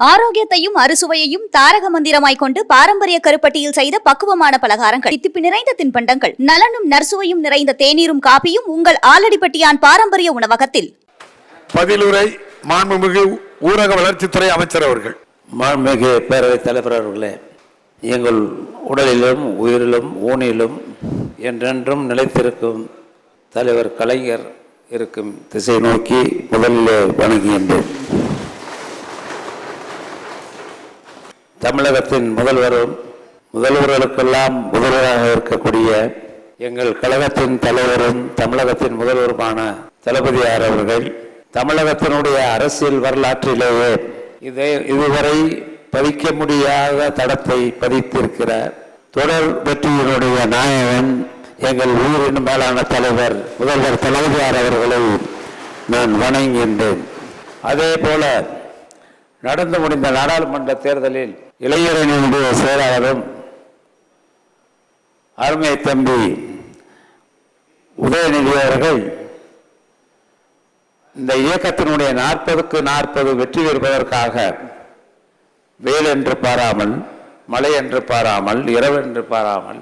ஆரோக்கியத்தையும் அறுசுவையையும் தாரக மந்திரமாய் கொண்டு பாரம்பரிய கருப்பட்டியில் செய்த பக்குவமான பலகாரங்கள். தித்திப்பு நிறைந்த தின்பண்டங்கள். நலனும் நற்சுவையும் நிறைந்த தேநீரும் காபியும் உங்கள் ஆலடிப்பட்டியான் பாரம்பரிய உணவகத்தில். பதிலுரை மாண்புமிகு ஊரக வளர்ச்சித்துறை அமைச்சர் அவர்கள். மாண்புமிகு பேரவைத் தலைவர் அவர்களே எங்கள் உடலிலும் உயிரிலும் ஊனிலும் என்றென்றும் நிலைத்திருக்கும் தலைவர் கலைஞர் இருக்கும் திசை நோக்கி முதலிலே வணங்குகின்றேன் தமிழகத்தின் முதல்வரும் முதல்வர்களுக்கெல்லாம் முதல்வராக இருக்கக்கூடிய எங்கள் கழகத்தின் தலைவரும் தமிழகத்தின் முதல்வருமான தளபதியார் அவர்கள் தமிழகத்தினுடைய அரசியல் வரலாற்றிலேயே இதை இதுவரை பதிக்க முடியாத தடத்தை பதித்திருக்கிறார். தொடர் வெற்றியினுடைய நாயகன் எங்கள் ஊரின் மேலான தலைவர் முதல்வர் தளபதியார் அவர்களை நான் வணங்குகின்றேன். அதே போல நடந்து முடிந்த நாடாளுமன்ற தேர்தலில் இளைஞரணியினுடைய செயலாளரும் அருமை தம்பி உதயநிதி அவர்கள் இந்த இயக்கத்தினுடைய நாற்பதுக்கு நாற்பது வெற்றி பெறுவதற்காக வெயில் என்று பாராமல் மழை என்று பாராமல் இரவு என்று பாராமல்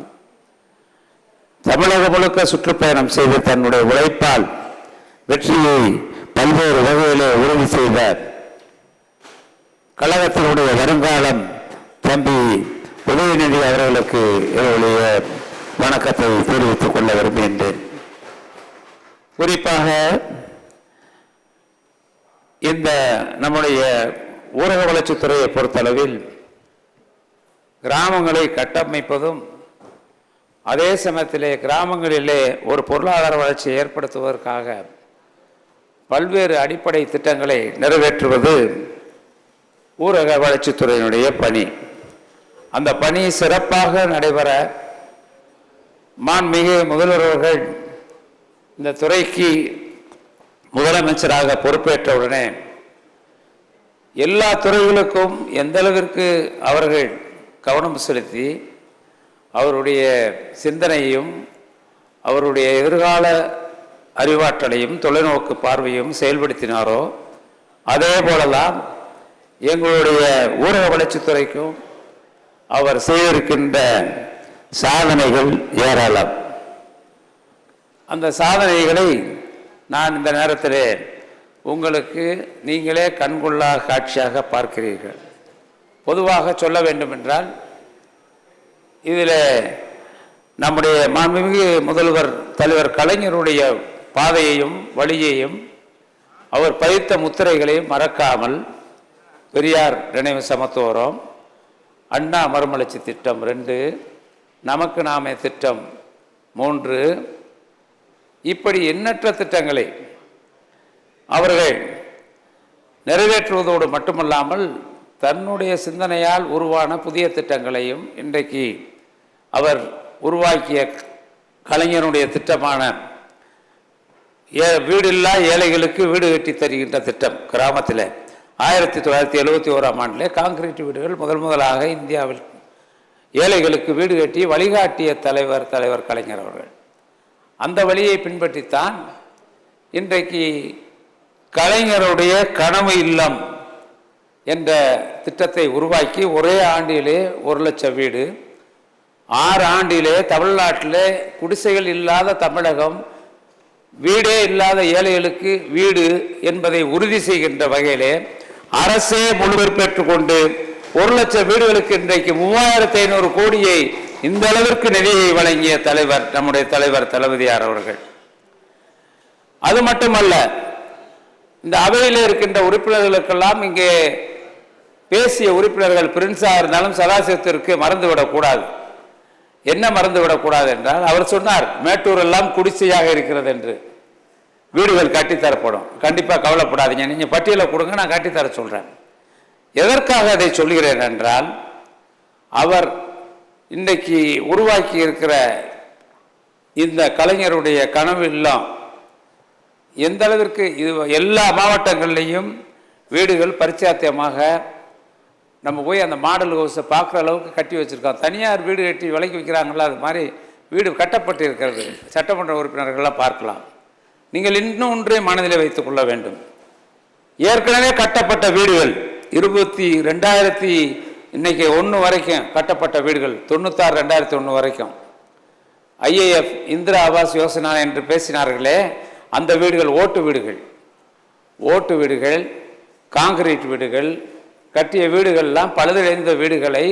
தமிழகம் முழுக்க சுற்றுப்பயணம் செய்து தன்னுடைய உழைப்பால் வெற்றியை பல்வேறு வகையிலே உறுதி செய்த கழகத்தினுடைய வருங்காலம் தம்பி உதயநிதி அவர்களுக்கு என்னுடைய வணக்கத்தை தெரிவித்துக் கொள்ள விரும்புகின்றேன். குறிப்பாக இந்த நம்முடைய ஊரக வளர்ச்சித்துறையை பொறுத்தளவில் கிராமங்களை கட்டமைப்பதும் அதே சமயத்திலே கிராமங்களிலே ஒரு பொருளாதார வளர்ச்சியை ஏற்படுத்துவதற்காக பல்வேறு அடிப்படை திட்டங்களை நிறைவேற்றுவது ஊரக வளர்ச்சித்துறையினுடைய பணி. அந்த பணி சிறப்பாக நடைபெற மாண்புமிகு முதல்வர் அவர்கள் இந்த துறைக்கு முதலமைச்சராக பொறுப்பேற்றவுடனே எல்லா துறைகளுக்கும் எந்த அளவிற்கு அவர்கள் கவனம் செலுத்தி அவருடைய சிந்தனையும் அவருடைய எதிர்கால அறிவாற்றலையும் தொலைநோக்கு பார்வையும் செயல்படுத்தினாரோ அதே போலதான் எங்களுடைய ஊரக வளர்ச்சித்துறைக்கும் அவர் செய்திருக்கின்ற சாதனைகள் ஏராளம். அந்த சாதனைகளை நான் இந்த நேரத்தில் உங்களுக்கு நீங்களே கண்கொள்ளா காட்சியாக பார்க்கிறீர்கள். பொதுவாக சொல்ல வேண்டுமென்றால் இதில் நம்முடைய மாண்புமிகு முதல்வர் தலைவர் கலைஞருடைய பாதையையும் வழியையும் அவர் பதித்த முத்திரைகளையும் மறக்காமல் பெரியார் நினைவு சமத்துவரம் அண்ணா மறுமலர்ச்சி திட்டம் ரெண்டு நமக்கு நாமே திட்டம் மூன்று. இப்படி எண்ணற்ற திட்டங்களை அவர்கள் நிறைவேற்றுவதோடு மட்டுமல்லாமல் தன்னுடைய சிந்தனையால் உருவான புதிய திட்டங்களையும் இன்றைக்கு அவர் உருவாக்கிய கலைஞருடைய திட்டமான ஏ வீடில்லா ஏழைகளுக்கு வீடு கட்டி தருகின்ற திட்டம் கிராமத்தில். ஆயிரத்தி தொள்ளாயிரத்தி எழுபத்தி ஓராம் ஆண்டிலே காங்கிரீட் வீடுகள் முதல் முதலாக இந்தியாவில் ஏழைகளுக்கு வீடு கட்டி வழிகாட்டிய தலைவர் தலைவர் கலைஞர் அவர்கள். அந்த வழியை பின்பற்றித்தான் இன்றைக்கு கலைஞருடைய கனவு இல்லம் என்ற திட்டத்தை உருவாக்கி ஒரே ஆண்டிலே ஒரு லட்சம் வீடு ஆறு ஆண்டிலே தமிழ்நாட்டிலே குடிசைகள் இல்லாத தமிழகம் வீடே இல்லாத ஏழைகளுக்கு வீடு என்பதை உறுதி செய்கின்ற வகையிலே அரசே முழுவெற்பேற்றுக் கொண்டு ஒரு லட்சம் வீடுகளுக்கு இன்றைக்கு மூவாயிரத்தி ஐநூறு கோடியை இந்த அளவிற்கு நிதியை வழங்கிய தலைவர் நம்முடைய தலைவர் தளபதியார் அவர்கள். அது மட்டுமல்ல இந்த அவையில் இருக்கின்ற உறுப்பினர்களுக்கெல்லாம் இங்கே பேசிய உறுப்பினர்கள் பிரின்ஸாக இருந்தாலும் சதாசிவத்திற்கு மறந்துவிடக்கூடாது என்ன மறந்துவிடக்கூடாது என்றால் அவர் சொன்னார் மேட்டூர் எல்லாம் குடிசையாக இருக்கிறது என்று. வீடுகள் கட்டித்தரப்படும். கண்டிப்பாக கவலைப்படாதீங்க. நீங்கள் பட்டியலை கொடுங்க நான் கட்டித்தர சொல்கிறேன் எதற்காக அதை சொல்கிறேன் என்றால் அவர் இன்றைக்கு உருவாக்கி இருக்கிற இந்த கலைஞருடைய கனவு இல்லம் எந்த அளவிற்கு இது எல்லா மாவட்டங்கள்லேயும் வீடுகள் பரிச்சாத்தியமாக நம்ம போய் அந்த மாடல் ஹவுஸை பார்க்குற அளவுக்கு கட்டி வச்சுருக்கோம். தனியார் வீடு கட்டி விலைக்கு விற்கிறாங்களா அது மாதிரி வீடு கட்டப்பட்டு இருக்கிறது சட்டமன்ற உறுப்பினர்கள்லாம் பார்க்கலாம். நீங்கள் இன்னும் ஒன்றே மனதில் வைத்துக் கொள்ள வேண்டும். ஏற்கனவே கட்டப்பட்ட வீடுகள் இருபத்தி ரெண்டாயிரத்தி இன்னைக்கு ஒன்று வரைக்கும் கட்டப்பட்ட வீடுகள் தொண்ணூத்தாறு ரெண்டாயிரத்தி ஒன்று வரைக்கும். ஐஏஎஃப் இந்திரா ஆவாஸ் யோசனா என்று பேசினார்களே அந்த வீடுகள் ஓட்டு வீடுகள். ஓட்டு வீடுகள் காங்கிரீட் வீடுகள் கட்டிய வீடுகள்லாம் பழுதடைந்த வீடுகளை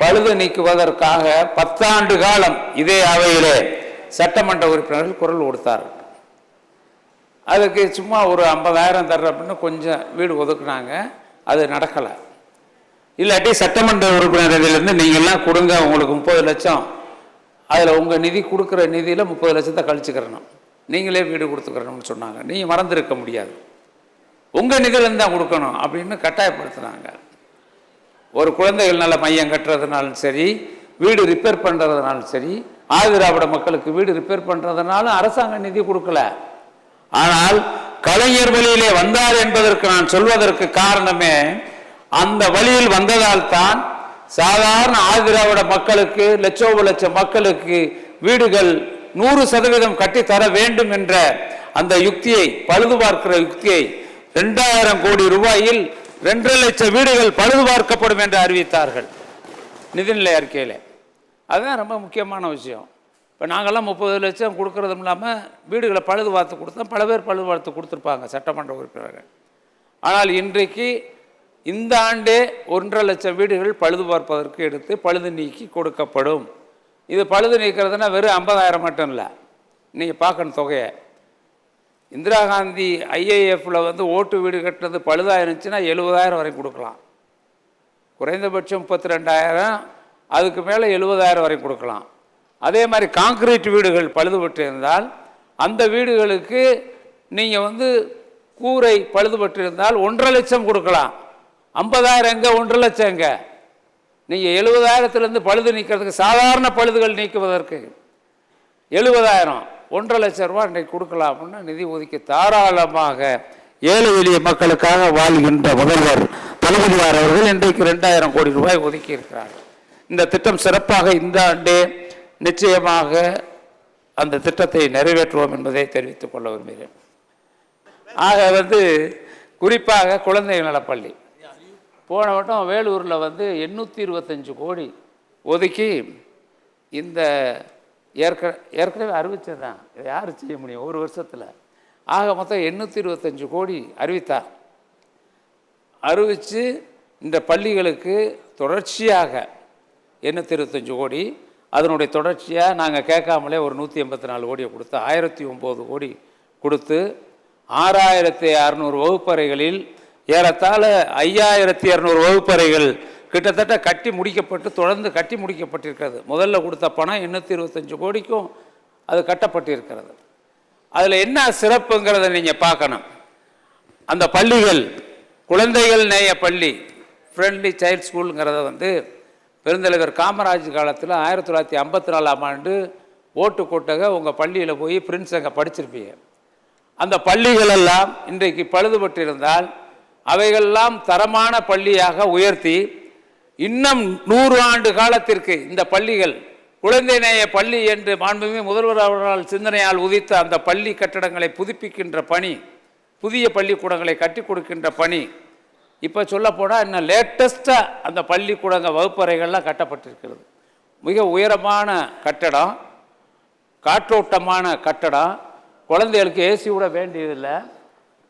பழுது நீக்குவதற்காக பத்தாண்டு காலம் இதே அவையிலே சட்டமன்ற உறுப்பினர்கள் குரல் கொடுத்தார்கள். அதுக்கு சும்மா ஒரு ஐம்பதாயிரம் தர்ற அப்படின்னு கொஞ்சம் வீடு ஒதுக்குனாங்க. அது நடக்கலை. இல்லாட்டி சட்டமன்ற உறுப்பினர்களிலிருந்து நீங்கள்லாம் கொடுங்க உங்களுக்கு முப்பது லட்சம். அதில் உங்கள் நிதி கொடுக்குற நிதியில் முப்பது லட்சத்தை கழிச்சுக்கிறணும். நீங்களே வீடு கொடுத்துக்கிறணும்னு சொன்னாங்க. நீங்கள் மறந்துருக்க முடியாது. உங்கள் நிதியிலேருந்து தான் கொடுக்கணும் அப்படின்னு கட்டாயப்படுத்துனாங்க. ஒரு குழந்தைகள் நல்ல மையம் கட்டுறதுனாலும் சரி வீடு ரிப்பேர் பண்ணுறதுனாலும் சரி ஆதிராவிட மக்களுக்கு வீடு ரிப்பேர் பண்ணுறதுனாலும் அரசாங்க நிதி கொடுக்கல. ஆனால் கலைஞர் வழியிலே வந்தார் என்பதற்கு நான் சொல்வதற்கு காரணமே அந்த வழியில் வந்ததால் தான் சாதாரண ஆதிராவிட மக்களுக்கு லட்சோப லட்சம் மக்களுக்கு வீடுகள் நூறு சதவீதம் கட்டி தர வேண்டும் என்ற அந்த யுக்தியை பழுது பார்க்கிற யுக்தியை ரெண்டாயிரம் கோடி ரூபாயில் ரெண்டரை லட்சம் வீடுகள் பழுது பார்க்கப்படும் என்று அறிவித்தார்கள். நிதிநிலை அறிக்கையில். அதுதான் ரொம்ப முக்கியமான விஷயம். இப்போ நாங்கள்லாம் முப்பது லட்சம் கொடுக்கறதும் இல்லாமல் வீடுகளை பழுது பார்த்து கொடுத்தோம். பல பேர் பழுது பார்த்து கொடுத்துருப்பாங்க சட்டமன்ற உறுப்பினர்கள். ஆனால் இன்றைக்கு இந்த ஆண்டே ஒன்றரை லட்சம் வீடுகள் பழுது பார்ப்பதற்கு எடுத்து பழுது நீக்கி கொடுக்கப்படும். இது பழுது நீக்கிறதுனா வெறும் ஐம்பதாயிரம் மட்டும் இல்லை. நீங்கள் பார்க்கணும் தொகையை. இந்திரா காந்தி ஐஏஎஃப்பில் வந்து ஓட்டு வீடு கட்டுறது பழுதாக இருந்துச்சுன்னா எழுபதாயிரம் வரைக்கும் கொடுக்கலாம். குறைந்தபட்சம் முப்பத்தி ரெண்டாயிரம் அதுக்கு மேலே எழுபதாயிரம் வரைக்கும் கொடுக்கலாம். அதே மாதிரி காங்கிரீட் வீடுகள் பழுதுபட்டு இருந்தால் அந்த வீடுகளுக்கு நீங்கள் வந்து கூரை பழுதுபட்டு இருந்தால் ஒன்றரை லட்சம் கொடுக்கலாம். ஐம்பதாயிரம் எங்க ஒன்றரை லட்சம் நீங்கள் எழுபதாயிரத்துலேருந்து பழுது நீக்கிறதுக்கு சாதாரண பழுதுகள் நீக்குவதற்கு எழுபதாயிரம் ஒன்றரை லட்சம் ரூபா இன்றைக்கு கொடுக்கலாம் அப்படின்னா நிதி ஒதுக்கி தாராளமாக ஏழை எளிய மக்களுக்காக வாழ்கின்ற முதல்வர் தளபதியார் அவர்கள் இன்றைக்கு ரெண்டாயிரம் கோடி ரூபாய் ஒதுக்கி இருக்கிறார். இந்த திட்டம் சிறப்பாக இந்த ஆண்டே நிச்சயமாக அந்த திட்டத்தை நிறைவேற்றுவோம் என்பதை தெரிவித்துக் கொள்ள விரும்புகிறேன். ஆக வந்து குறிப்பாக குழந்தைகள் நலப்பள்ளி. போன வட்டம் வேலூரில் வந்து எண்ணூற்றி இருபத்தஞ்சு கோடி ஒதுக்கி இந்த ஏற்க ஏற்கனவே அறிவித்தது தான் இதை யார் செய்ய முடியும்? ஒரு வருஷத்தில். ஆக மொத்தம் எண்ணூற்றி இருபத்தஞ்சு கோடி அறிவித்தார். அறிவித்து இந்த பள்ளிகளுக்கு தொடர்ச்சியாக எண்ணூற்றி இருபத்தஞ்சு கோடி அதனுடைய தொடர்ச்சியாக நாங்கள் கேட்காமலே ஒரு நூற்றி எண்பத்தி நாலு கோடியை கொடுத்து ஆயிரத்தி ஒம்பது கோடி கொடுத்து ஆறாயிரத்தி அறநூறு வகுப்பறைகளில் ஏறத்தாழ ஐயாயிரத்தி இரநூறு வகுப்பறைகள் கிட்டத்தட்ட கட்டி முடிக்கப்பட்டு தொடர்ந்து கட்டி முடிக்கப்பட்டிருக்கிறது. முதல்ல கொடுத்த பணம் எண்ணூற்றி இருபத்தஞ்சு கோடிக்கும் அது கட்டப்பட்டிருக்கிறது. அதில் என்ன சிறப்புங்கிறத நீங்கள் பார்க்கணும். அந்த பள்ளிகள் குழந்தைகள் நேய பள்ளி ஃப்ரெண்ட்லி சைல்ட் ஸ்கூலுங்கிறத வந்து பெருந்தலைவர் காமராஜ் காலத்தில் ஆயிரத்தி தொள்ளாயிரத்தி ஐம்பத்தி நாலாம் ஆண்டு ஓட்டு கூட்டக உங்கள் பள்ளியில் போய் பிரின்ஸ் அங்கே படிச்சிருப்பீங்க. அந்த பள்ளிகளெல்லாம் இன்றைக்கு பழுதுபட்டிருந்தால் அவைகளெல்லாம் தரமான பள்ளியாக உயர்த்தி இன்னும் நூறு ஆண்டு காலத்திற்கு இந்த பள்ளிகள் குழந்தை நேய பள்ளி என்று மாண்புமிகு முதல்வர் அவர்களால் சிந்தனையால் உதித்த அந்த பள்ளி கட்டடங்களை புதுப்பிக்கின்ற பணி புதிய பள்ளிக்கூடங்களை கட்டி கொடுக்கின்ற பணி இப்போ சொல்லப்போனால் இன்னும் லேட்டஸ்ட்டாக அந்த பள்ளிக்கூடங்க வகுப்பறைகள்லாம் கட்டப்பட்டிருக்கிறது. மிக உயரமான கட்டடம் காற்றோட்டமான கட்டடம். குழந்தைகளுக்கு ஏசி விட வேண்டியதில்லை.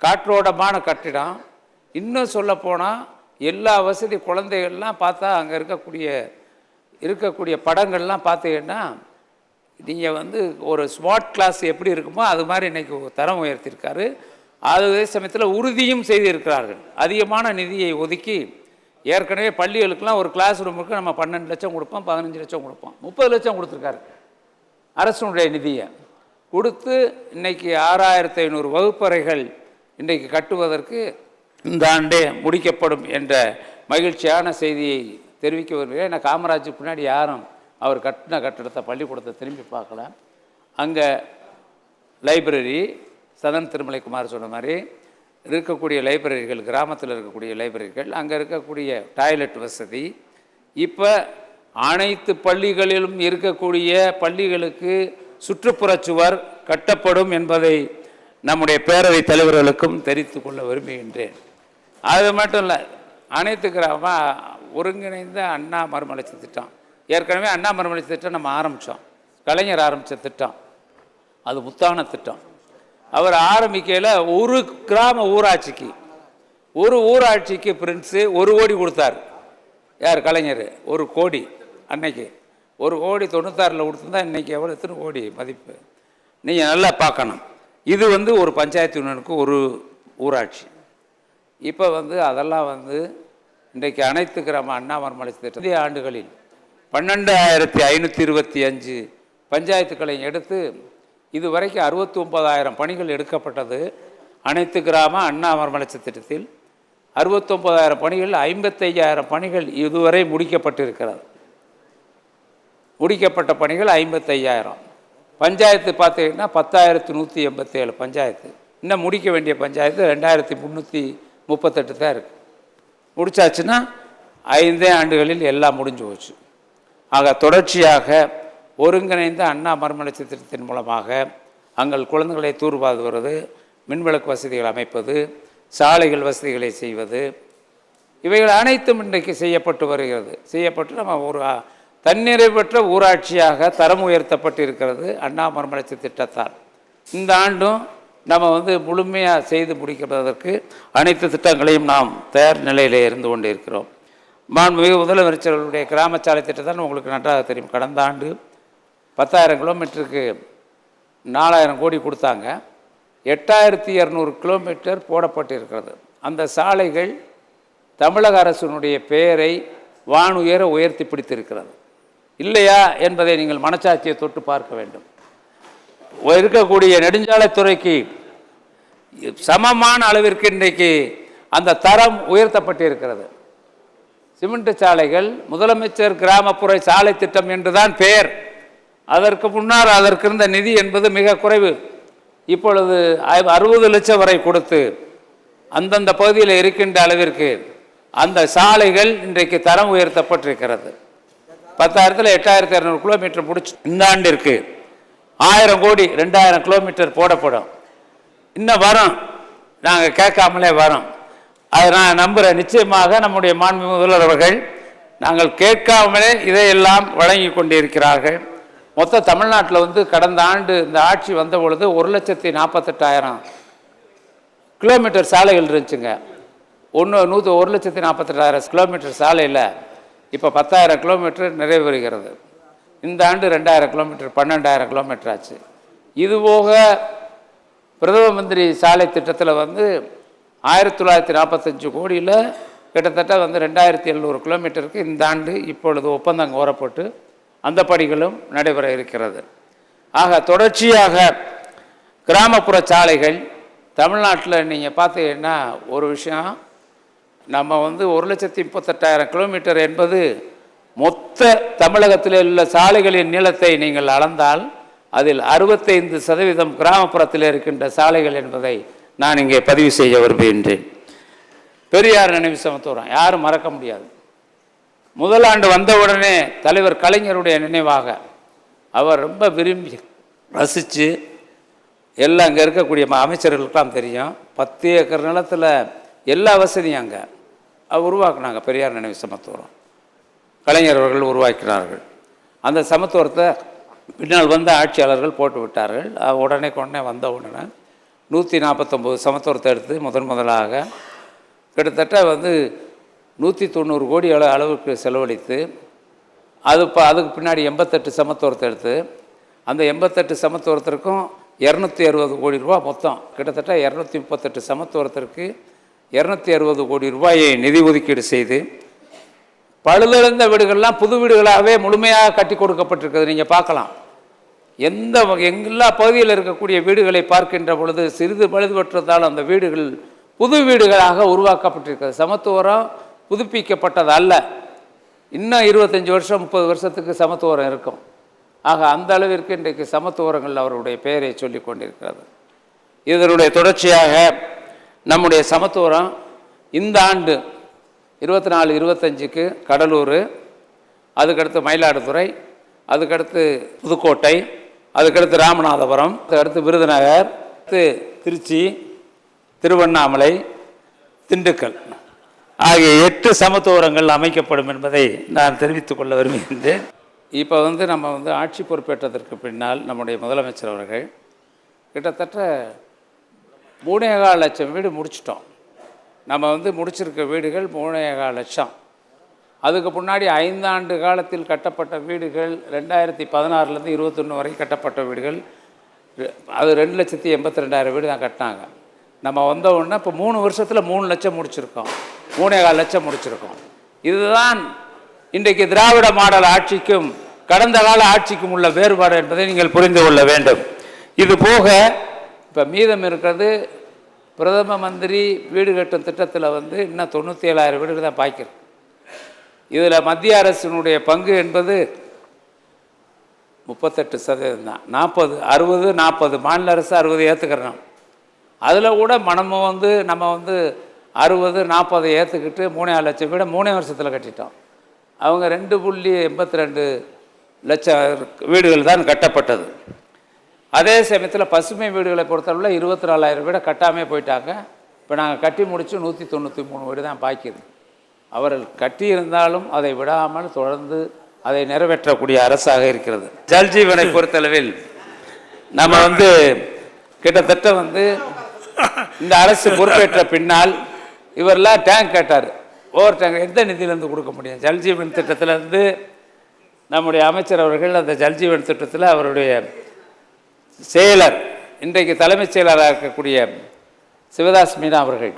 காற்றோட்டமான கட்டிடம். இன்னும் சொல்லப்போனால் எல்லா வசதி குழந்தைகள்லாம் பார்த்தா அங்கே இருக்கக்கூடிய இருக்கக்கூடிய படங்கள்லாம் பார்த்தீங்கன்னா நீங்கள் வந்து ஒரு ஸ்மார்ட் கிளாஸ் எப்படி இருக்குமோ அது மாதிரி இன்றைக்கி தரம் உயர்த்தியிருக்காரு. அதே சமயத்தில் உறுதியும் செய்திருக்கிறார்கள். அதிகமான நிதியை ஒதுக்கி ஏற்கனவே பள்ளிகளுக்கெல்லாம் ஒரு கிளாஸ் ரூமுக்கு நம்ம பன்னெண்டு லட்சம் கொடுப்போம் பதினஞ்சு லட்சம் கொடுப்போம். முப்பது லட்சம் கொடுத்துருக்காரு. அரசனுடைய நிதியை கொடுத்து இன்றைக்கி ஆறாயிரத்தி ஐநூறு வகுப்பறைகள் இன்றைக்கு கட்டுவதற்கு இந்த ஆண்டே முடிக்கப்படும் என்ற மகிழ்ச்சியான செய்தியை தெரிவிக்க வருகிறேன் நான் காமராஜுக்கு பின்னாடி யாரும் அவர் கட்டின கட்டிடத்தை பள்ளிக்கூடத்தை திரும்பி பார்க்கல. அங்கே லைப்ரரி சதன் திருமலை குமார் சொன்ன மாதிரி இருக்கக்கூடிய லைப்ரரிகள் கிராமத்தில் இருக்கக்கூடிய லைப்ரரிகள் அங்கே இருக்கக்கூடிய டாய்லெட் வசதி. இப்போ அனைத்து பள்ளிகளிலும் இருக்கக்கூடிய பள்ளிகளுக்கு சுற்றுப்புற சுவர் கட்டப்படும் என்பதை நம்முடைய பேரவைத் தலைவர்களுக்கும் தெரிவித்து கொள்ள விரும்புகின்றேன். அது மட்டும் இல்லை அனைத்து கிராம ஒருங்கிணைந்த அண்ணா மறுமலர்ச்சி திட்டம். ஏற்கனவே அண்ணா மறுமலர்ச்சி திட்டம் நம்ம ஆரம்பித்தோம் கலைஞர் ஆரம்பித்த திட்டம். அது முத்தான திட்டம். அவர் ஆரம்பிக்கையில் ஒரு கிராம ஊராட்சிக்கு ஒரு ஊராட்சிக்கு பிரின்ஸு ஒரு கோடி கொடுத்தார். யார் கலைஞர்? ஒரு கோடி அன்னைக்கு. ஒரு கோடி தொண்ணூத்தாறில் கொடுத்துருந்தா இன்றைக்கி எவ்வளோ எத்தனை கோடி மதிப்பு? நீங்கள் நல்லா பார்க்கணும். இது வந்து ஒரு பஞ்சாயத்து யூனியனுக்கு ஒரு ஊராட்சி. இப்போ வந்து அதெல்லாம் வந்து இன்றைக்கு அனைத்து கிராம அண்ணா திட்டம் ஆண்டுகளில் பன்னெண்டாயிரத்தி ஐநூற்றி இருபத்தி அஞ்சு பஞ்சாயத்துக்களை எடுத்து இதுவரைக்கும் அறுபத்தி ஒம்பதாயிரம் பணிகள் எடுக்கப்பட்டது. அனைத்து கிராம அண்ணா மறுமலர்ச்சி திட்டத்தில் அறுபத்தொம்பதாயிரம் பணிகள் ஐம்பத்தையாயிரம் பணிகள் இதுவரை முடிக்கப்பட்டிருக்கிறது. முடிக்கப்பட்ட பணிகள் ஐம்பத்தையாயிரம். பஞ்சாயத்து பார்த்தீங்கன்னா பத்தாயிரத்து நூற்றி எண்பத்தேழு பஞ்சாயத்து. இன்னும் முடிக்க வேண்டிய பஞ்சாயத்து ரெண்டாயிரத்தி முந்நூற்றி முப்பத்தெட்டு தான் இருக்குது முடிச்சாச்சுன்னா ஐந்தே ஆண்டுகளில் எல்லாம் முடிஞ்சு போச்சு. ஆக தொடர்ச்சியாக ஒருங்கிணைந்த அண்ணா மறுமலர்ச்சி திட்டத்தின் மூலமாக அங்கள் குழந்தைகளை தூர்வாதுவது மின்விளக்கு வசதிகள் அமைப்பது சாலைகள் வசதிகளை செய்வது. இவைகள் அனைத்தும் இன்றைக்கு செய்யப்பட்டு வருகிறது. செய்யப்பட்டு நம்ம ஒரு தன்னிறைவு தன்னிறைவற்ற ஊராட்சியாக தரம் உயர்த்தப்பட்டிருக்கிறது அண்ணா மறுமலர்ச்சி திட்டத்தால். இந்த ஆண்டும் நம்ம வந்து முழுமையாக செய்து முடிக்கிறதற்கு அனைத்து திட்டங்களையும் நாம் தயார் நிலையிலே இருந்து கொண்டு இருக்கிறோம் மாண்புமிகு முதலமைச்சர்களுடைய கிராம சாலை திட்டத்தான் உங்களுக்கு நன்றாக தெரியும். கடந்த ஆண்டு பத்தாயிரம் கிலோமீட்டருக்கு நாலாயிரம் கோடி கொடுத்தாங்க. எட்டாயிரத்தி இரநூறு கிலோமீட்டர் போடப்பட்டிருக்கிறது. அந்த சாலைகள் தமிழக அரசினுடைய பெயரை வானுயர உயர்த்தி பிடித்திருக்கிறது. இல்லையா என்பதை நீங்கள் மனச்சாட்சியை தொட்டு பார்க்க வேண்டும். இருக்கக்கூடிய நெடுஞ்சாலைத்துறைக்கு சமமான அளவிற்கு இன்றைக்கு அந்த தரம் உயர்த்தப்பட்டிருக்கிறது. சிமெண்ட் சாலைகள் முதலமைச்சர் கிராமப்புற சாலை திட்டம் என்றுதான் பெயர். அதற்கு முன்னால் அதற்கு இருந்த நிதி என்பது மிக குறைவு. இப்பொழுது ஐ- அறுபது லட்சம் வரை கொடுத்து அந்தந்த பகுதியில் இருக்கின்ற அளவிற்கு அந்த சாலைகள் இன்றைக்கு தரம் உயர்த்தப்பட்டிருக்கிறது. பத்தாயிரத்தில் எட்டாயிரத்தி இரநூறு கிலோமீட்டர் முடிச்சு இந்த ஆண்டிற்கு ஆயிரம் கோடி ரெண்டாயிரம் கிலோமீட்டர் போடப்படும். இன்னும் வரும். நாங்கள் கேட்காமலே வரோம். அதை நான் நம்புகிறேன் நிச்சயமாக நம்முடைய மாண்பு முதல்வர் அவர்கள் நாங்கள் கேட்காமலே இதையெல்லாம் வழங்கி கொண்டிருக்கிறார்கள். மொத்த தமிழ்நாட்டில் வந்து கடந்த ஆண்டு இந்த ஆட்சி வந்த பொழுது ஒரு லட்சத்தி நாற்பத்தெட்டாயிரம் கிலோமீட்டர் சாலைகள் இருந்துச்சுங்க. ஒன்று நூற்றி ஒரு லட்சத்தி நாற்பத்தெட்டாயிரம் கிலோமீட்டர் சாலையில் இப்போ பத்தாயிரம் கிலோமீட்டர் நிறைவேறுகிறது இந்த ஆண்டு ரெண்டாயிரம் கிலோமீட்டர் பன்னெண்டாயிரம் கிலோமீட்டர் ஆச்சு. இது போக பிரதம மந்திரி சாலை திட்டத்தில் வந்து ஆயிரத்தி தொள்ளாயிரத்தி நாற்பத்தஞ்சு கோடியில் கிட்டத்தட்ட வந்து ரெண்டாயிரத்தி எழுநூறு கிலோமீட்டருக்கு இந்த ஆண்டு இப்பொழுது ஒப்பந்தம் கோரப்பட்டு அந்த பணிகளும் நடைபெற இருக்கிறது. ஆக தொடர்ச்சியாக கிராமப்புற சாலைகள் தமிழ்நாட்டில் நீங்கள் பார்த்தீங்கன்னா ஒரு விஷயம் நம்ம வந்து ஒரு லட்சத்தி முப்பத்தெட்டாயிரம் கிலோமீட்டர் என்பது மொத்த தமிழகத்தில் உள்ள சாலைகளின் நீளத்தை நீங்கள் அளந்தால் அதில் அறுபத்தைந்து சதவீதம் கிராமப்புறத்தில் இருக்கின்ற சாலைகள் என்பதை நான் இங்கே பதிவு செய்ய விரும்புகின்றேன். பெரியார் நினைவு சமத்துவம் யாரும் மறக்க முடியாது. முதலாண்டு வந்தவுடனே தலைவர் கலைஞருடைய நினைவாக அவர் ரொம்ப விரும்பி ரசித்து எல்லாம் அங்கே இருக்கக்கூடிய ம- அமைச்சர்களுக்கெல்லாம் தெரியும். பத்து ஏக்கர் நிலத்தில் எல்லா வசதியும் அங்கே. அவர் உருவாக்குனாங்க பெரியார் நினைவு சமத்துவம். கலைஞர் அவர்கள் உருவாக்கினார்கள். அந்த சமத்துவத்தை பின்னால் வந்த ஆட்சியாளர்கள் போட்டு விட்டார்கள். உடனே கொண்டே வந்த உடனே நூற்றி நாற்பத்தொம்போது சமத்துவத்தை எடுத்து முதன் முதலாக கிட்டத்தட்ட வந்து நூற்றி தொண்ணூறு கோடி அளவு அளவுக்கு செலவழித்து அது இப்போ அதுக்கு பின்னாடி எண்பத்தெட்டு சமத்துவரத்தை எடுத்து அந்த எண்பத்தெட்டு சமத்துவரத்திற்கும் இரநூத்தி அறுபது கோடி ரூபா மொத்தம். கிட்டத்தட்ட இரநூத்தி முப்பத்தெட்டு சமத்துவரத்திற்கு இரநூத்தி அறுபது கோடி ரூபாயை நிதி ஒதுக்கீடு செய்து பழுதடைந்த வீடுகள்லாம் புது வீடுகளாகவே முழுமையாக கட்டி கொடுக்கப்பட்டிருக்கிறது. நீங்கள் பார்க்கலாம். எந்த வகை- எல்லா பகுதியில் இருக்கக்கூடிய வீடுகளை பார்க்கின்ற பொழுது சிறிது பழுதுபட்டிருந்தாலும் அந்த வீடுகள் புது வீடுகளாக உருவாக்கப்பட்டிருக்கிறது. சமத்துவரம் புதுப்பிக்கப்பட்டது அல்ல இன்னும் இருபத்தஞ்சி வருஷம் முப்பது வருஷத்துக்கு சமத்துவரம் இருக்கும். ஆக அந்த அளவிற்கு இன்றைக்கு சமத்துவரங்கள் அவருடைய பெயரை சொல்லிக் கொண்டிருக்கிறது. இதனுடைய தொடர்ச்சியாக நம்முடைய சமத்துவரம் இந்த ஆண்டு இருபத்தி நாலு இருபத்தஞ்சுக்கு கடலூர் அதுக்கடுத்து மயிலாடுதுறை அதுக்கடுத்து புதுக்கோட்டை அதுக்கடுத்து ராமநாதபுரம் அதுக்கடுத்து விருதுநகர் அடுத்து திருச்சி திருவண்ணாமலை திண்டுக்கல். ஆகிய எட்டு சமத்துவரங்கள் அமைக்கப்படும் என்பதை நான் தெரிவித்துக் கொள்ள விரும்புகின்றேன். இப்போ வந்து நம்ம வந்து ஆட்சி பொறுப்பேற்றதற்கு பின்னால் நம்முடைய முதலமைச்சர் அவர்கள் கிட்டத்தட்ட மூணேகால் லட்சம் வீடு முடிச்சிட்டோம். நம்ம வந்து முடிச்சிருக்க வீடுகள் மூணேகால் லட்சம். அதுக்கு முன்னாடி ஐந்தாண்டு காலத்தில் கட்டப்பட்ட வீடுகள் ரெண்டாயிரத்தி பதினாறுலேருந்து இருபத்தொன்று வரை கட்டப்பட்ட வீடுகள் அது ரெண்டு லட்சத்தி எண்பத்தி ரெண்டாயிரம் வீடு தான் கட்டினாங்க. நம்ம வந்த உடனே இப்போ மூணு வருஷத்தில் மூணு லட்சம் முடிச்சிருக்கோம். மூணே கால் லட்சம் முடிச்சிருக்கோம். இதுதான் இன்றைக்கு திராவிட மாடல் ஆட்சிக்கும் கடந்த கால ஆட்சிக்கும் உள்ள வேறுபாடு என்பதை நீங்கள் புரிந்து கொள்ள வேண்டும். இது போக இப்போ மீதம் இருக்கிறது பிரதம மந்திரி வீடு கட்டும் திட்டத்தில் வந்து இன்னும் தொண்ணூற்றி ஏழாயிரம் வீடுகள் தான் பாய்க்கிறது இதில் மத்திய அரசினுடைய பங்கு என்பது முப்பத்தெட்டு சதவீதம் தான். நாற்பது அறுபது நாற்பது மாநில அரசு அறுபது ஏற்றுக்கிறோம் அதில் கூட மனமும் வந்து நம்ம வந்து அறுபது நாற்பது ஏற்றுக்கிட்டு மூணே லட்சம் வீடை மூணே வருஷத்தில் கட்டிட்டோம். அவங்க ரெண்டு புள்ளி எண்பத்தி ரெண்டு லட்சம் வீடுகள் தான் கட்டப்பட்டது. அதே சமயத்தில் பசுமை வீடுகளை பொறுத்தளவில் இருபத்தி நாலாயிரம் வீடை கட்டாமே போயிட்டாங்க. இப்போ நாங்கள் கட்டி முடித்து நூற்றி தொண்ணூற்றி மூணு வீடு தான் பாக்கிது அவர்கள் கட்டியிருந்தாலும் அதை விடாமல் தொடர்ந்து அதை நிறைவேற்றக்கூடிய அரசாக இருக்கிறது. ஜல்ஜீவனை பொறுத்தளவில் நம்ம வந்து கிட்டத்தட்ட வந்து இந்த அரசு பொறுப்பேற்ற பின்னால் இவரெல்லாம் டேங்க் கேட்டார். ஓவர் டேங்க் எந்த நிதியிலேருந்து கொடுக்க முடியும்? ஜல்ஜீவன் திட்டத்திலேருந்து நம்முடைய அமைச்சர் அவர்கள் அந்த ஜல்ஜீவன் திட்டத்தில் அவருடைய செயலர் இன்றைக்கு தலைமைச் செயலராக இருக்கக்கூடிய சிவதாஸ் மீனா அவர்கள்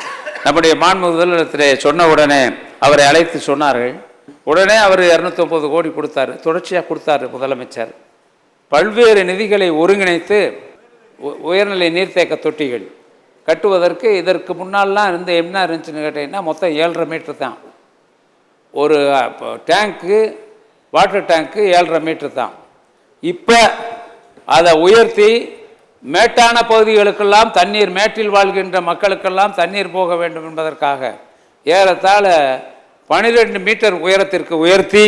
நம்முடைய மாண்பு முதலிடத்திலே சொன்ன உடனே அவரை அழைத்து சொன்னார்கள். உடனே அவர் இரநூத்தொம்பது கோடி கொடுத்தாரு. தொடர்ச்சியாக கொடுத்தாரு முதலமைச்சர். பல்வேறு நிதிகளை ஒருங்கிணைத்து உ- உயர்நிலை நீர்த்தேக்க தொட்டிகள் கட்டுவதற்கு இதற்கு முன்னால்லாம் இருந்து என்ன இருந்துச்சுன்னு கேட்டிங்கன்னா மொத்தம் ஏழரை மீட்ரு தான். ஒரு டேங்க்கு வாட்டர் டேங்க்கு ஏழரை மீட்ரு தான். இப்போ அதை உயர்த்தி மேட்டான பகுதிகளுக்கெல்லாம் தண்ணீர் மேட்டில் வாழ்கின்ற மக்களுக்கெல்லாம் தண்ணீர் போக வேண்டும் என்பதற்காக ஏறத்தாழ பனிரெண்டு மீட்டர் உயரத்திற்கு உயர்த்தி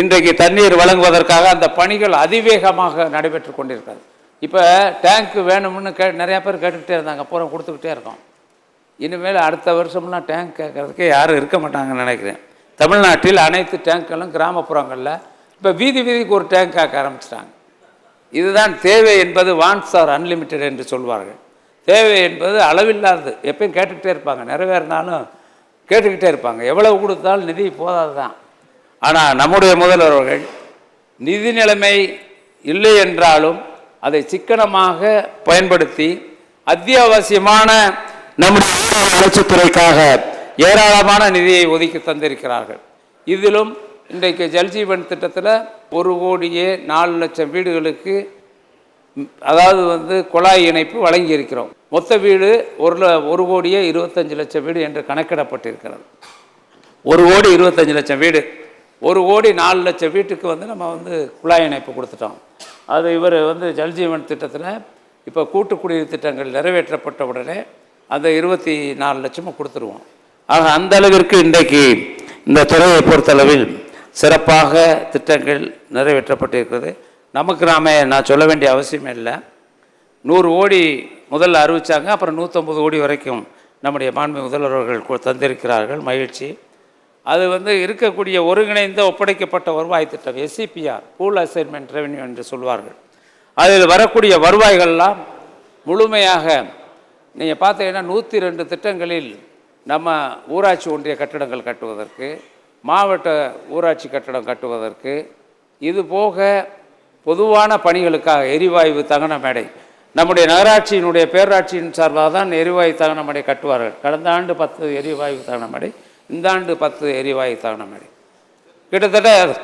இன்றைக்கு தண்ணீர் வழங்குவதற்காக அந்த பணிகள் அதிவேகமாக நடைபெற்று கொண்டிருக்கிறது. இப்போ டேங்க்கு வேணும்னு கே நிறையா பேர் கேட்டுக்கிட்டே இருந்தாங்க. பூரா கொடுத்துக்கிட்டே இருக்கோம். இனிமேல் அடுத்த வருஷம்லாம் டேங்க் கேட்குறதுக்கே யாரும் இருக்க மாட்டாங்கன்னு நினைக்கிறேன். தமிழ்நாட்டில் அனைத்து டேங்க்களும் கிராமப்புறங்களில் இப்போ வீதி வீதிக்கு ஒரு டேங்க் கேட்க ஆரம்பிச்சிட்டாங்க. இதுதான் தேவை என்பது வான்ஸ் ஆர் அன்லிமிட்டெட் என்று சொல்வார்கள். தேவை என்பது அளவில்லாதது. எப்பயும் கேட்டுக்கிட்டே இருப்பாங்க. நிறைவேறினாலும் கேட்டுக்கிட்டே இருப்பாங்க. எவ்வளவு கொடுத்தாலும் நிதி போதாது தான் ஆனால் நம்முடைய முதல்வர்கள் நிதி நிலைமை இல்லை என்றாலும் அதை சிக்கனமாக பயன்படுத்தி அத்தியாவசியமான நம்முடைய ஊரக வளர்ச்சித்துறைக்காக ஏராளமான நிதியை ஒதுக்கி தந்திருக்கிறார்கள். இதிலும் இன்றைக்கு ஜல்ஜீவன் திட்டத்தில் ஒரு கோடியே நாலு லட்சம் வீடுகளுக்கு அதாவது வந்து குழாய் இணைப்பு வழங்கி இருக்கிறோம் மொத்த வீடு ஒரு ல- ஒரு கோடியே இருபத்தஞ்சு லட்சம் வீடு என்று கணக்கிடப்பட்டிருக்கிறது. ஒரு கோடி இருபத்தஞ்சு லட்சம் வீடு. ஒரு கோடி நாலு லட்சம் வீட்டுக்கு வந்து நம்ம வந்து குழாய் இணைப்பு கொடுத்துட்டோம். அது இவர் வந்து ஜல்ஜீவன் திட்டத்தில் இப்போ கூட்டு குடிநீர் திட்டங்கள் நிறைவேற்றப்பட்ட உடனே அந்த இருபத்தி நாலு லட்சமும் கொடுத்துருவோம். ஆக அந்த அளவிற்கு இன்றைக்கு இந்த துறையை பொறுத்தளவில் சிறப்பாக திட்டங்கள் நிறைவேற்றப்பட்டிருக்கிறது. நமக்கு நாம நான் சொல்ல வேண்டிய அவசியமே இல்லை. நூறு ஓடி முதல்ல அறிவித்தாங்க அப்புறம் நூற்றம்பது கோடி வரைக்கும் நம்முடைய மாண்பு முதல்வர்கள் தந்திருக்கிறார்கள். மகிழ்ச்சி. அது வந்து இருக்கக்கூடிய ஒருங்கிணைந்த ஒப்படைக்கப்பட்ட வருவாய் திட்டம் எஸ்சிபிஆர் பூல் அசைன்மெண்ட் ரெவென்யூ என்று சொல்வார்கள். அதில் வரக்கூடிய வருவாய்கள்லாம் முழுமையாக நீங்கள் பார்த்தீங்கன்னா நூற்றி ரெண்டு திட்டங்களில் நம்ம ஊராட்சி ஒன்றிய கட்டடங்கள் கட்டுவதற்கு மாவட்ட ஊராட்சி கட்டடம் கட்டுவதற்கு இது போக பொதுவான பணிகளுக்காக எரிவாயு தகன மேடை. நம்முடைய நகராட்சியினுடைய பேராட்சியின் சார்பாக தான் எரிவாயு தகன மேடை கட்டுவார்கள். கடந்த ஆண்டு பத்து எரிவாயு தகன மேடை இந்த ஆண்டு பத்து எரிவாயு தகன மேடை கிட்டத்தட்ட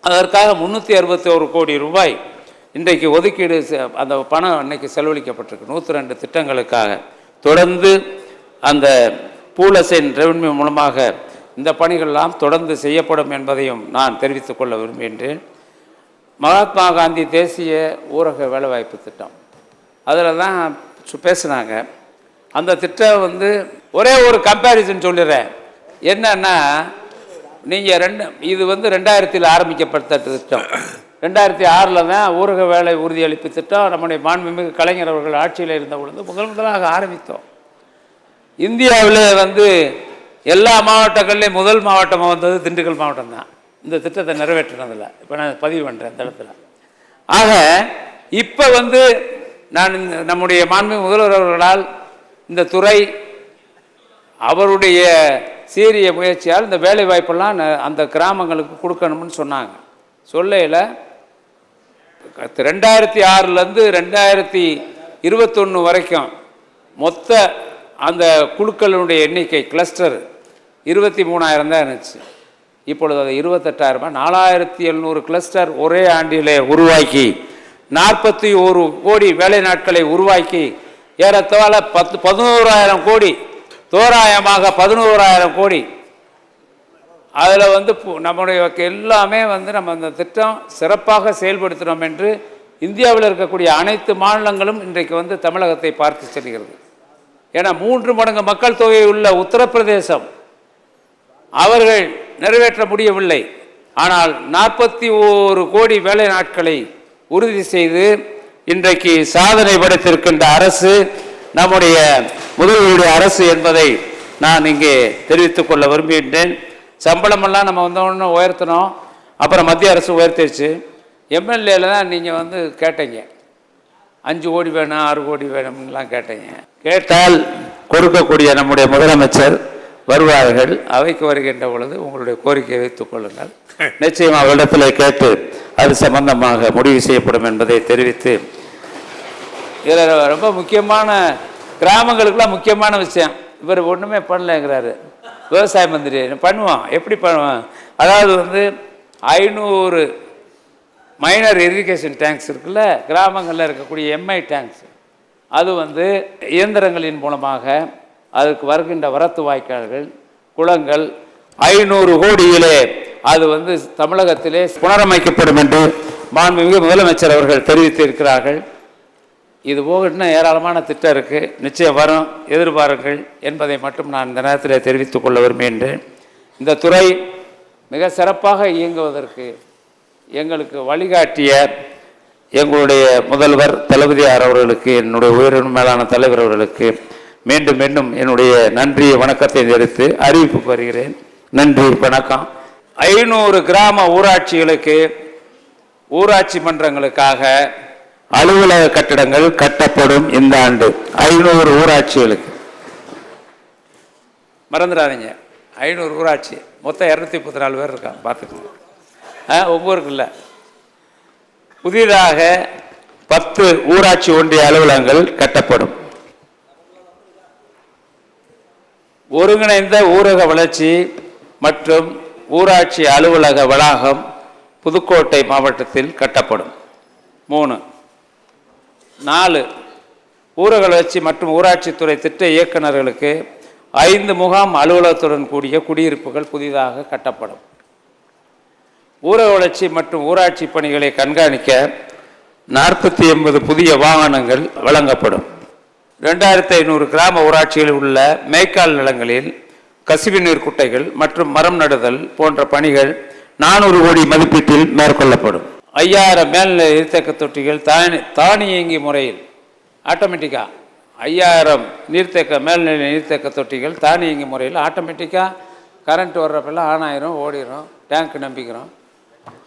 அதற்காக முந்நூற்றி அறுபத்தி ஒரு கோடி ரூபாய் இன்றைக்கு ஒதுக்கீடு செ- அந்த பணம் அன்னைக்கு செலவழிக்கப்பட்டிருக்கு. நூற்றி ரெண்டு திட்டங்களுக்காக. தொடர்ந்து அந்த பூலசைன் ரெவன்யூ மூலமாக இந்த பணிகள்லாம் தொடர்ந்து செய்யப்படும் என்பதையும் நான் தெரிவித்துக் கொள்ள விரும்புகின்றேன். மகாத்மா காந்தி தேசிய ஊரக வேலைவாய்ப்பு திட்டம். அதில் தான் சு- பேசுனாங்க. அந்த திட்டம் வந்து ஒரே ஒரு கம்பேரிசன் சொல்லிடுறேன். என்னன்னா நீங்கள் ரெண்டு இது வந்து ரெண்டாயிரத்தில் ஆரம்பிக்கப்பட்ட திட்டம். ரெண்டாயிரத்தி ஆறில் தான் ஊரக வேலை உறுதியளிப்பு திட்டம். நம்முடைய மாண்புமிகு கலைஞர் அவர்கள் ஆட்சியில் இருந்த பொழுது முதல் முதலாக ஆரம்பித்தோம். இந்தியாவிலே வந்து எல்லா மாவட்டங்கள்லேயும் முதல் மாவட்டமாக வந்தது திண்டுக்கல் மாவட்டம் தான். இந்த திட்டத்தை நிறைவேற்றினதில். இப்போ நான் பதிவு பண்ணுறேன் இந்த இடத்துல. ஆக இப்போ வந்து நான் நம்முடைய மாண்பு முதல்வர் அவர்களால் இந்த துறை அவருடைய சீரிய முயற்சியால் இந்த வேலை வாய்ப்பெல்லாம் அந்த கிராமங்களுக்கு கொடுக்கணும்னு சொன்னாங்க. சொல்லையில் ரெண்டாயிரத்தி ஆறுலேருந்து ரெண்டாயிரத்தி இருபத்தொன்று வரைக்கும் மொத்த அந்த குழுக்களுடைய எண்ணிக்கை கிளஸ்டர் இருபத்தி மூணாயிரம் தான் இருந்துச்சு. இப்பொழுது அது இருபத்தெட்டாயிரமா? நாலாயிரத்தி எழுநூறு கிளஸ்டர் ஒரே ஆண்டிலே உருவாக்கி நாற்பத்தி ஒரு கோடி வேலை நாட்களை உருவாக்கி ஏறத்தாழ பத்து பதினோராயிரம் கோடி தோராயமாக பதினோராயிரம் கோடி. அதில் வந்து பு- நம்முடைய எல்லாமே வந்து நம்ம அந்த திட்டம் சிறப்பாக செயல்படுத்தினோம் என்று இந்தியாவில் இருக்கக்கூடிய அனைத்து மாநிலங்களும் இன்றைக்கு வந்து தமிழகத்தை பார்த்து செல்கிறது. ஏன்னா மூன்று மடங்கு மக்கள் தொகை உள்ள உத்தரப்பிரதேசம் அவர்கள் நிறைவேற்ற முடியவில்லை. ஆனால் நாற்பத்தி ஓரு கோடி வேலை நாட்களை உறுதி செய்து இன்றைக்கு சாதனை படைத்திருக்கின்ற அரசு நம்முடைய முதல்வருடைய அரசு என்பதை நான் இங்கே தெரிவித்துக் கொள்ள விரும்புகின்றேன். சம்பளமெல்லாம் நம்ம வந்தோடனே உயர்த்தினோம். அப்புறம் மத்திய அரசு உயர்த்திடுச்சு எம்எல்ஏல தான் நீங்கள் வந்து கேட்டீங்க. அஞ்சு கோடி வேணும் ஆறு கோடி வேணும்லாம் கேட்டீங்க. கேட்டால் கொடுக்கக்கூடிய நம்முடைய முதலமைச்சர் வருவார்கள். அவைக்கு வருகின்ற பொழுது உங்களுடைய கோரிக்கையை வைத்துக் கொள்ளுங்கள். நிச்சயம் அவரிடத்தில் கேட்டு அது சம்பந்தமாக முடிவு செய்யப்படும் என்பதை தெரிவித்து. இதில் ரொம்ப முக்கியமான கிராமங்களுக்குலாம் முக்கியமான விஷயம். இவர் ஒன்றுமே பண்ணலைங்கிறாரு. விவசாய மந்திரி. பண்ணுவான். எப்படி பண்ணுவான்? அதாவது வந்து ஐநூறு மைனர் இரிகேஷன் டேங்க்ஸ் இருக்குல்ல கிராமங்களில் இருக்கக்கூடிய எம்ஐ டேங்க்ஸ் அது வந்து இயந்திரங்களின் மூலமாக அதுக்கு வருகின்ற வரத்து வாய்க்கால்கள் குளங்கள் ஐநூறு கோடியிலே அது வந்து தமிழகத்திலே புனரமைக்கப்படும் என்று மாண்புமிகு முதலமைச்சர் அவர்கள் தெரிவித்திருக்கிறார்கள். இது போக இன்னும் ஏராளமான திட்டம் இருக்குது நிச்சயம் வரும். எதிர்பாருங்கள் என்பதை மட்டும் நான் இந்த நேரத்தில் தெரிவித்துக் கொள்ள விரும்புகின்றேன். இந்த துறை மிக சிறப்பாக இயங்குவதற்கு எங்களுக்கு வழிகாட்டிய எங்களுடைய முதல்வர் தளபதியார் அவர்களுக்கு என்னுடைய உயிரின் மேலான தலைவர் அவர்களுக்கு மீண்டும் மீண்டும் என்னுடைய நன்றியை வணக்கத்தை தெரிவித்து அறிவிப்பு பெறுகிறேன். நன்றி வணக்கம். ஐநூறு கிராம ஊராட்சிகளுக்கு ஊராட்சி மன்றங்களுக்காக அலுவலக கட்டிடங்கள் கட்டப்படும் இந்த ஆண்டு. ஐநூறு ஊராட்சிகளுக்கு. மறந்துடாதீங்க. ஐநூறு ஊராட்சி. மொத்தம் இரநூத்தி முப்பத்தி நாலு பேர் இருக்கான் பார்த்துக்கோங்க. ஆ ஒவ்வொருக்கு இல்லை புதிதாக பத்து ஊராட்சி ஒன்றிய அலுவலகங்கள் கட்டப்படும். ஒருங்கிணைந்த ஊரக வளர்ச்சி மற்றும் ஊராட்சி அலுவலக வளாகம் புதுக்கோட்டை மாவட்டத்தில் கட்டப்படும். மூணு நாலு ஊரக வளர்ச்சி மற்றும் ஊராட்சித்துறை திட்ட இயக்குநர்களுக்கு ஐந்து முகாம் அலுவலகத்துடன் கூடிய குடியிருப்புகள் புதிதாக கட்டப்படும். ஊரக வளர்ச்சி மற்றும் ஊராட்சி பணிகளை கண்காணிக்க நாற்பத்தி எண்பது புதிய வாகனங்கள் வழங்கப்படும். ரெண்டாயிரத்தி ஐநூறு கிராம ஊராட்சிகளில் உள்ள மேய்க்கால் நிலங்களில் கசிவு நீர் குட்டைகள் மற்றும் மரம் நடுதல் போன்ற பணிகள் நானூறு கோடி மதிப்பீட்டில் மேற்கொள்ளப்படும். ஐயாயிரம் மேல்நிலை நீர்த்தேக்க தொட்டிகள் தானி தானியங்கி முறையில் ஆட்டோமேட்டிக்காக ஐயாயிரம் நீர்த்தேக்க மேல்நிலை நீர்த்தேக்க தொட்டிகள் தானியங்கி முறையில் ஆட்டோமேட்டிக்காக கரண்ட் வர்றப்பெல்லாம் ஆன் ஆயிரும் ஓடிடும் டேங்க் நம்பிக்கிறோம்.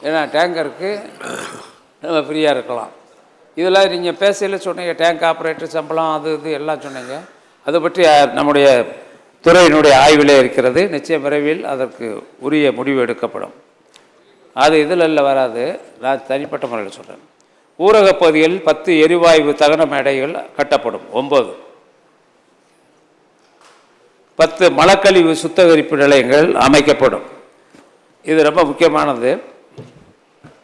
ஏன்னா டேங்கருக்கு நம்ம ஃப்ரீயாக இருக்கலாம். இதெல்லாம் நீங்கள் பேசையில் சொன்னீங்க டேங்க் ஆப்ரேட்டர் சம்பளம் அது இது எல்லாம் சொன்னீங்க. அதை பற்றி நம்முடைய துறையினுடைய ஆய்விலே இருக்கிறது. நிச்சய விரைவில் அதற்கு உரிய முடிவு எடுக்கப்படும். அது இதில் வராது. நான் தனிப்பட்ட முறையில் சொல்கிறேன் ஊரகப் பகுதியில் பத்து எரிவாயு தகன மேடைகள் கட்டப்படும். ஒம்பது பத்து மலக்கழிவு சுத்திகரிப்பு நிலையங்கள் அமைக்கப்படும். இது ரொம்ப முக்கியமானது.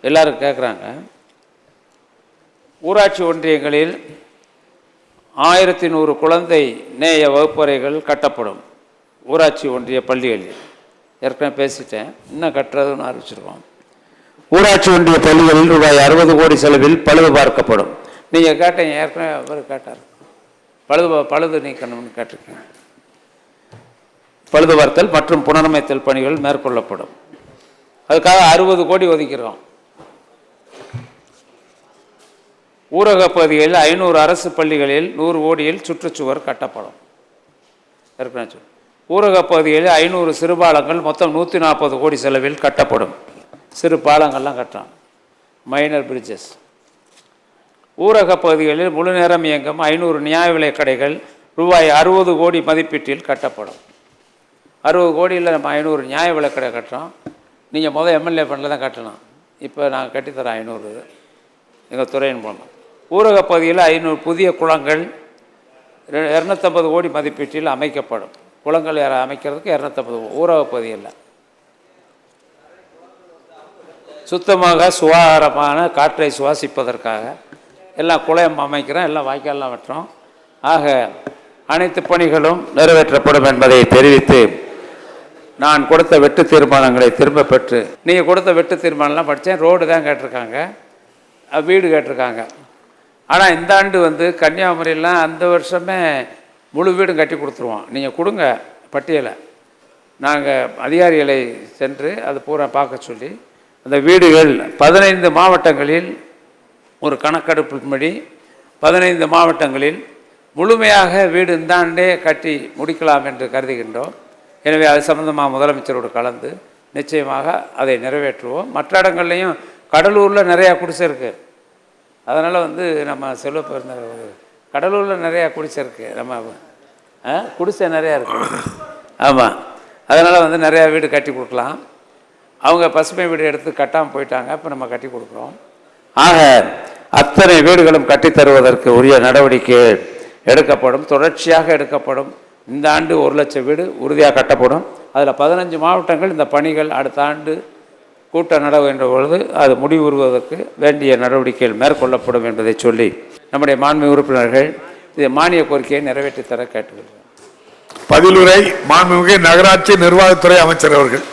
எல்லோரும் கேட்குறாங்க ஊராட்சி ஒன்றியங்களில் ஆயிரத்தி நூறு குழந்தை நேய வகுப்பறைகள் கட்டப்படும் ஊராட்சி ஒன்றிய பள்ளிகளில். ஏற்கனவே பேசிட்டேன். இன்னும் கட்டுறதுன்னு ஆரம்பிச்சிருக்கோம். ஊராட்சி ஒன்றிய பள்ளிகளில் ரூபாய் அறுபது கோடி செலவில் பழுது பார்க்கப்படும். நீங்கள் கேட்டீங்க ஏற்கனவே அவர் கேட்டார். பழுது பழுது நீக்கணும்னு கேட்டிருக்கேன் பழுதுபார்த்தல் மற்றும் புனரமைத்தல் பணிகள் மேற்கொள்ளப்படும். அதுக்காக அறுபது கோடி ஒதுக்கிறோம். ஊரக பகுதிகளில் ஐநூறு அரசு பள்ளிகளில் நூறு கோடியில் சுற்றுச்சுவர் கட்டப்படும். ஏற்கனவே சொன்னேன். ஊரகப் பகுதிகளில் ஐநூறு சிறுபாலங்கள் மொத்தம் நூற்றி நாற்பது கோடி செலவில் கட்டப்படும். சிறு பாலங்கள்லாம் கட்டுறோம் மைனர் பிரிட்ஜஸ் ஊரகப் பகுதிகளில் முழு நேரம் இயங்கும் ஐநூறு நியாய விலைக் கடைகள் ரூபாய் அறுபது கோடி மதிப்பீட்டில் கட்டப்படும். அறுபது கோடியில் நம்ம ஐநூறு நியாய விலை கடை கட்டுறோம். நீங்கள் முதல் எம்எல்ஏ ஃபண்டில் தான் கட்டணும். இப்போ நாங்கள் கட்டித்தரோம் ஐநூறு. எங்கள் துறையின் மூலம். ஊரகப் பகுதியில் ஐநூறு புதிய குளங்கள் ரெ- இரநூத்தம்பது கோடி மதிப்பீட்டில் அமைக்கப்படும். குளங்கள் யார- அமைக்கிறதுக்கு இரநூத்தம்பது ஊரக பகுதியில். சுத்தமாக சுகாதாரமான காற்றை சுவாசிப்பதற்காக எல்லாம் குளம் அமைக்கிறோம் எல்லாம் வாய்க்கால்லாம் வெட்டுறோம். ஆக அனைத்து பணிகளும் நிறைவேற்றப்படும் என்பதை தெரிவித்து நான் கொடுத்த வெட்டு தீர்மானங்களை திரும்ப பெற்று நீங்கள் கொடுத்த வெட்டு தீர்மானம்லாம் படித்தேன் ரோடு தான் கேட்டிருக்காங்க வீடு கேட்டிருக்காங்க. ஆனால் இந்த ஆண்டு வந்து கன்னியாகுமரியெலாம் அந்த வருஷமே முழு வீடும் கட்டி கொடுத்துருவோம். நீங்கள் கொடுங்க பட்டியலை. நாங்கள் அதிகாரிகளை சென்று அது பூரா பார்க்க சொல்லி அந்த வீடுகள் பதினைந்து மாவட்டங்களில் ஒரு கணக்கெடுப்பின்படி பதினைந்து மாவட்டங்களில் முழுமையாக வீடு இந்த ஆண்டே கட்டி முடிக்கலாம் என்று கருதுகின்றோம். எனவே அது சம்பந்தமாக முதலமைச்சரோடு கலந்து நிச்சயமாக அதை நிறைவேற்றுவோம். மற்ற இடங்கள்லையும் கடலூரில் நிறையா குடிசை இருக்குது அதனால் வந்து நம்ம செல்வ பிறந்த கடலூரில் நிறையா குடிசை இருக்குது நம்ம ஆ, குடிசை நிறையா இருக்குது ஆமாம் அதனால் வந்து நிறையா வீடு கட்டி கொடுக்கலாம். அவங்க பசுமை வீடு எடுத்து கட்டாமல் போயிட்டாங்க இப்போ நம்ம கட்டி கொடுக்குறோம். ஆக அத்தனை வீடுகளும் கட்டித் தருவதற்கு உரிய நடவடிக்கை எடுக்கப்படும். தொடர்ச்சியாக எடுக்கப்படும். இந்த ஆண்டு ஒரு லட்சம் வீடு உறுதியாக கட்டப்படும். அதில் பதினஞ்சு மாவட்டங்கள் இந்த பணிகள் அடுத்த ஆண்டு கூட்ட நடவுகின்ற பொழுது அது முடிவுறுவதற்கு வேண்டிய நடவடிக்கைகள் மேற்கொள்ளப்படும் என்பதை சொல்லி நம்முடைய மாண்பு உறுப்பினர்கள் இது மானிய கோரிக்கையை நிறைவேற்றித் தர கேட்டுக்கொள்கிறேன். பதிலுரை மாண்புமிகு நகராட்சி நிர்வாகத்துறை அமைச்சர் அவர்கள்.